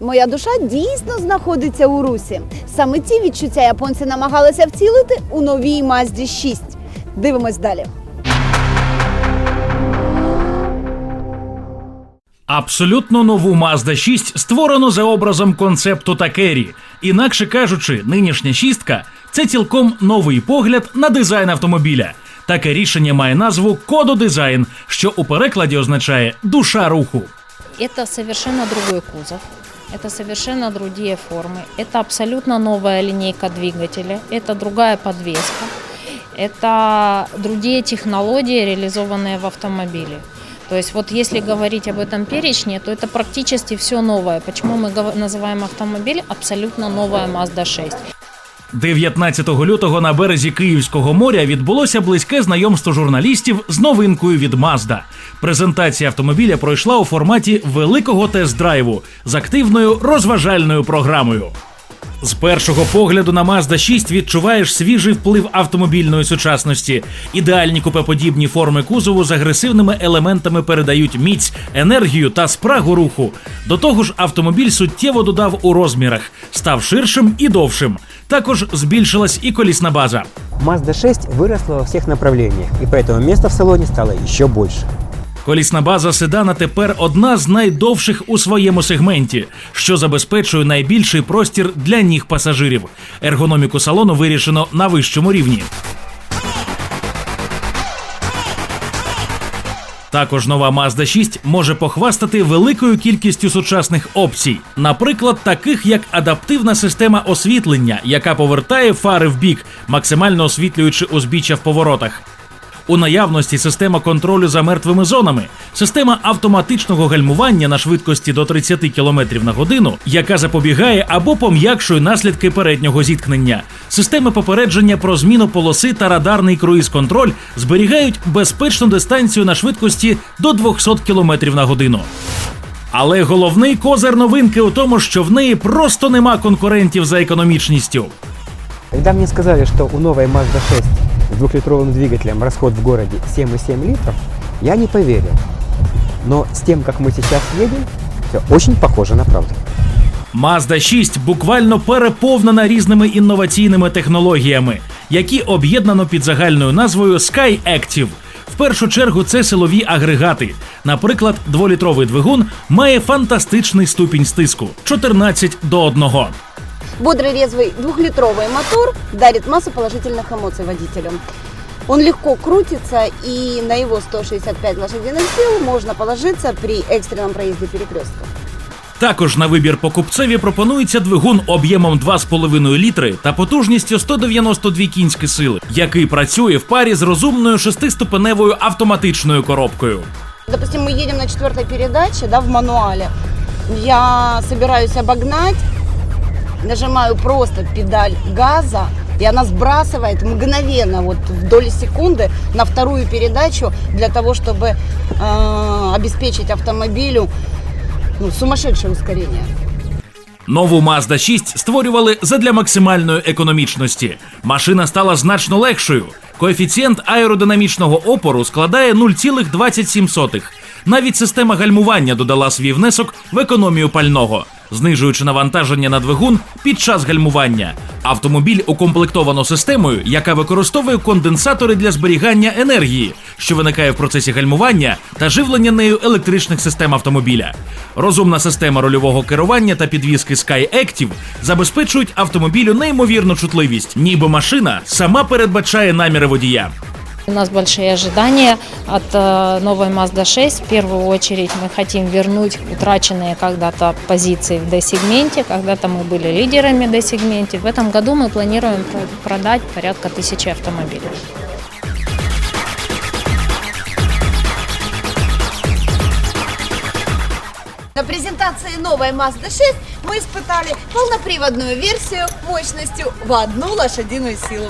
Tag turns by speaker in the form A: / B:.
A: Моя душа дійсно знаходиться у русі. Саме ці відчуття японці намагалися вцілити у новій Мазді 6. Дивимось далі.
B: Абсолютно нову Mazda 6 створено за образом концепту Такері. Інакше кажучи, нинішня шістка це цілком новий погляд на дизайн автомобіля. Таке рішення має назву кододизайн, що у перекладі означає душа руху.
C: Это совершенно другой кузов. Это совершенно другие формы. Это абсолютно новая линейка двигателя. Это другая подвеска. Это другие технологии, реализованные в автомобиле. То есть вот если говорить об этом перечне, то это практически все новое. Почему мы гов- называем автомобиль абсолютно новая Mazda 6?
B: 19 лютого на березі Київського моря відбулося близьке знайомство журналістів з новинкою від Mazda. Презентація автомобіля пройшла у форматі великого тест-драйву з активною розважальною програмою. З першого погляду на Mazda 6 відчуваєш свіжий вплив автомобільної сучасності. Ідеальні купеподібні форми кузову з агресивними елементами передають міць, енергію та спрагу руху. До того ж, автомобіль суттєво додав у розмірах, став ширшим і довшим. Також збільшилась і колісна база.
D: Mazda 6 виросла во всіх направленнях, і поэтому места в салоні стало ще більше.
B: Колісна база седана тепер одна з найдовших у своєму сегменті, що забезпечує найбільший простір для ніг пасажирів. Ергономіку салону вирішено на вищому рівні. Також нова Mazda 6 може похвастати великою кількістю сучасних опцій, наприклад, таких як адаптивна система освітлення, яка повертає фари в бік, максимально освітлюючи узбіччя в поворотах. У наявності система контролю за мертвими зонами, система автоматичного гальмування на швидкості до 30 км на годину, яка запобігає або пом'якшує наслідки переднього зіткнення. Системи попередження про зміну полоси та радарний круїз-контроль зберігають безпечну дистанцію на швидкості до 200 км на годину. Але головний козир новинки у тому, що в неї просто нема конкурентів за економічністю.
D: Когда мне сказали, что у новой Mazda 6 с двухлитровым двигателем расход в городе 7,7 литров, я не поверил. Но с тем, как мы сейчас едем, все очень похоже на правду.
B: Mazda 6 буквально переповнена різними інноваційними технологіями, які об'єднано під загальною назвою Sky Active. В першу чергу це силові агрегати. Наприклад, дволітровий двигун має фантастичний ступінь стиску 14 до 1.
A: Бодрый резвый двухлитровый мотор дарит массу положительных эмоций водителям. Он легко крутится, и на его 165 лошадиных сил можно положиться при экстренном проезде перекрестка.
B: Також на вибір покупцеві пропонується двигун об'ємом 2,5 літри та потужністю 192 кінські сили, який працює в парі з розумною шестиступеневою автоматичною коробкою.
A: Допустим, мы едем на четвертой передаче, да, в мануале. Я собираюсь обогнать, нажимаю просто педаль газа, и она сбрасывает мгновенно, вот в доли секунды, на вторую передачу для того, чтобы э, обеспечить автомобилю ну, сумасшедшее ускорение.
B: Нову Mazda 6 створювали задля максимальної економічності. Машина стала значно легшою. Коефіцієнт аеродинамічного опору складає 0,27. Навіть система гальмування додала свій внесок в економію пального, знижуючи навантаження на двигун під час гальмування. Автомобіль укомплектовано системою, яка використовує конденсатори для зберігання енергії, що виникає в процесі гальмування та живлення нею електричних систем автомобіля. Розумна система рульового керування та підвіски Sky Active забезпечують автомобілю неймовірну чутливість, ніби машина сама передбачає наміри водія.
C: У нас большие ожидания от э, новой Mazda 6. В первую очередь мы хотим вернуть утраченные когда-то позиции в D-сегменте. Когда-то мы были лидерами в D-сегменте. В этом году мы планируем про- продать порядка тысячи автомобилей.
A: На презентации новой Mazda 6 мы испытали полноприводную версию мощностью в одну лошадиную силу.